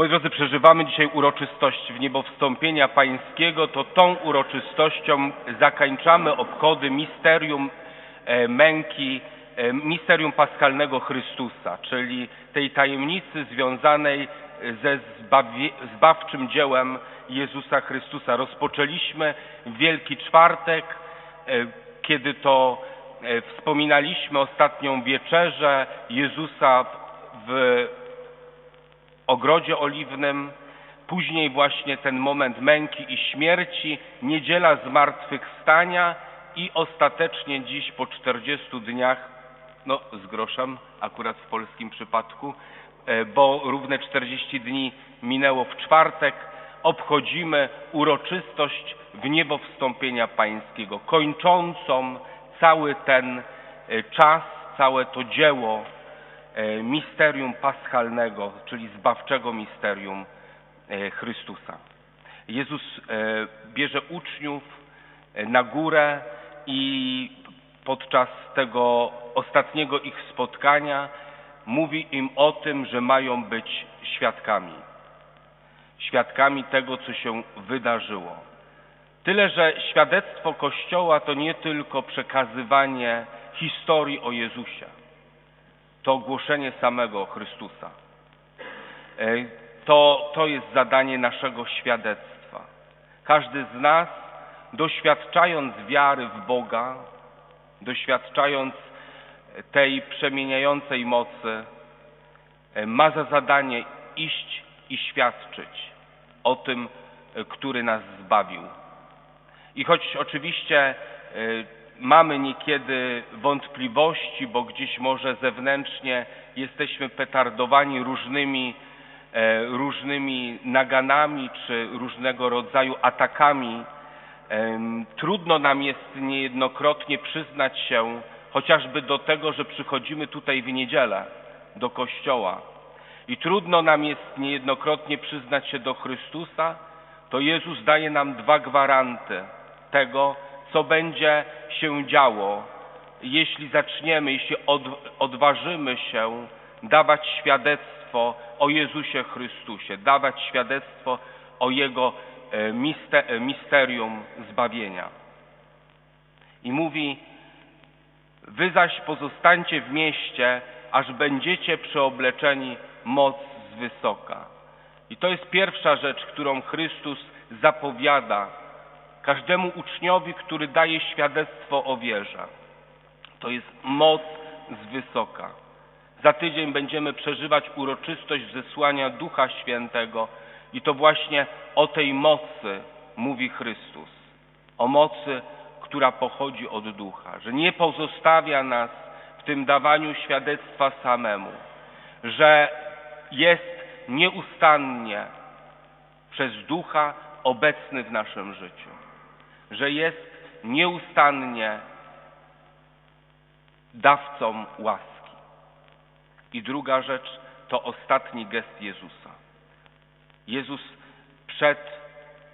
Moi drodzy, przeżywamy dzisiaj uroczystość w niebo wstąpienia pańskiego, to tą uroczystością zakończamy obchody misterium e, męki, e, misterium paskalnego Chrystusa, czyli tej tajemnicy związanej ze zbawie, zbawczym dziełem Jezusa Chrystusa. Rozpoczęliśmy Wielki Czwartek, e, kiedy to e, wspominaliśmy ostatnią wieczerzę Jezusa w ogrodzie oliwnym, później właśnie ten moment męki i śmierci, niedziela zmartwychwstania i ostatecznie dziś po 40 dniach, no z groszem akurat w polskim przypadku, e, bo równe 40 dni minęło w czwartek, obchodzimy uroczystość w niebo wstąpienia pańskiego, kończącą cały ten e, czas, całe to dzieło misterium paschalnego, czyli zbawczego misterium e, Chrystusa. Jezus bierze uczniów na górę i podczas tego ostatniego ich spotkania mówi im o tym, że mają być świadkami. Świadkami tego, co się wydarzyło. Tyle, że świadectwo Kościoła to nie tylko przekazywanie historii o Jezusie, to głoszenie samego Chrystusa. E, to, to jest zadanie naszego świadectwa. Każdy z nas, doświadczając wiary w Boga, doświadczając tej przemieniającej mocy, e, ma za zadanie iść i świadczyć o tym, e, który nas zbawił. I choć oczywiście y, mamy niekiedy wątpliwości, bo gdzieś może zewnętrznie jesteśmy petardowani różnymi, e, różnymi naganami czy różnego rodzaju atakami, trudno nam jest niejednokrotnie przyznać się chociażby do tego, że przychodzimy tutaj w niedzielę do kościoła. I trudno nam jest niejednokrotnie przyznać się do Chrystusa, to Jezus daje nam dwa gwaranty tego, co będzie się działo, jeśli zaczniemy, jeśli od, odważymy się dawać świadectwo o Jezusie Chrystusie, dawać świadectwo o Jego e, e, misterium zbawienia. I mówi, wy zaś pozostańcie w mieście, aż będziecie przeobleczeni moc z wysoka. I to jest pierwsza rzecz, którą Chrystus zapowiada każdemu uczniowi, który daje świadectwo o wierze. To jest moc z wysoka. Za tydzień będziemy przeżywać uroczystość zesłania Ducha Świętego i to właśnie o tej mocy mówi Chrystus. O mocy, która pochodzi od Ducha, że nie pozostawia nas w tym dawaniu świadectwa samemu, że jest nieustannie przez Ducha obecny w naszym życiu że jest nieustannie dawcą łaski. I druga rzecz to ostatni gest Jezusa. Jezus przed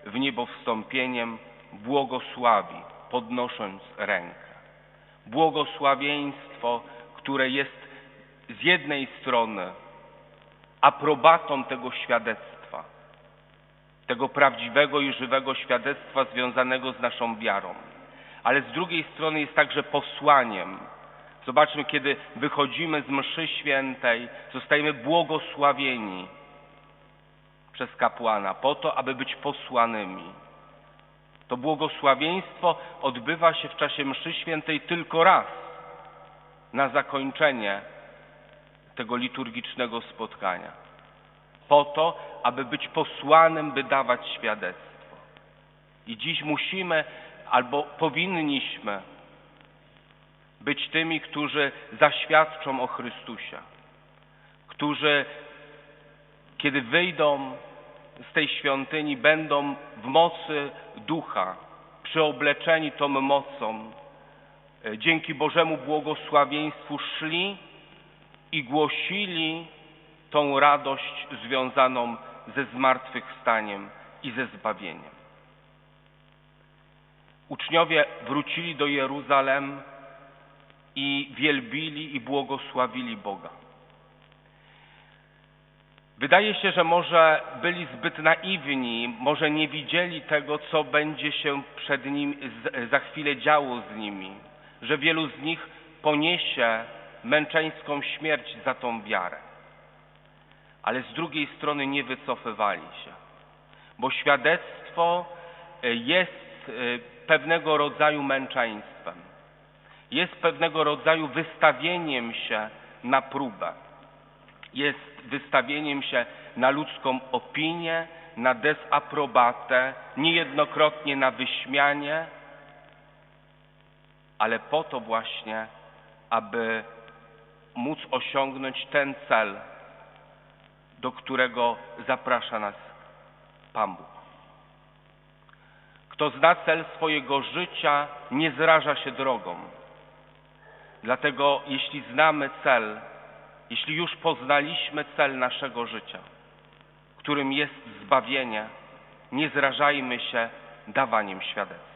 w niebo wstąpieniem błogosławi, podnosząc rękę. Błogosławieństwo, które jest z jednej strony aprobatą tego świadectwa, tego prawdziwego i żywego świadectwa związanego z naszą wiarą. Ale z drugiej strony jest także posłaniem. Zobaczmy, kiedy wychodzimy z mszy świętej, zostajemy błogosławieni przez kapłana po to, aby być posłanymi. To błogosławieństwo odbywa się w czasie mszy świętej tylko raz na zakończenie tego liturgicznego spotkania po to, aby być posłanym, by dawać świadectwo. I dziś musimy albo powinniśmy być tymi, którzy zaświadczą o Chrystusie, którzy kiedy wyjdą z tej świątyni, będą w mocy ducha, przyobleczeni tą mocą, e, dzięki Bożemu błogosławieństwu szli i głosili tą radość związaną ze zmartwychwstaniem i ze zbawieniem. Uczniowie wrócili do Jeruzalem i wielbili i błogosławili Boga. Wydaje się, że może byli zbyt naiwni, może nie widzieli tego, co będzie się przed nim za chwilę działo z nimi, że wielu z nich poniesie męczeńską śmierć za tą wiarę. Ale z drugiej strony nie wycofywali się, bo świadectwo e, jest e, pewnego rodzaju męczeństwem, jest pewnego rodzaju wystawieniem się na próbę. Jest wystawieniem się na ludzką opinię, na dezaprobatę, niejednokrotnie na wyśmianie, ale po to właśnie, aby móc osiągnąć ten cel, do którego zaprasza nas Pan Bóg. Kto zna cel swojego życia, nie zraża się drogą. Dlatego, jeśli znamy cel, jeśli już poznaliśmy cel naszego życia, którym jest zbawienie, nie zrażajmy się dawaniem świadectwa.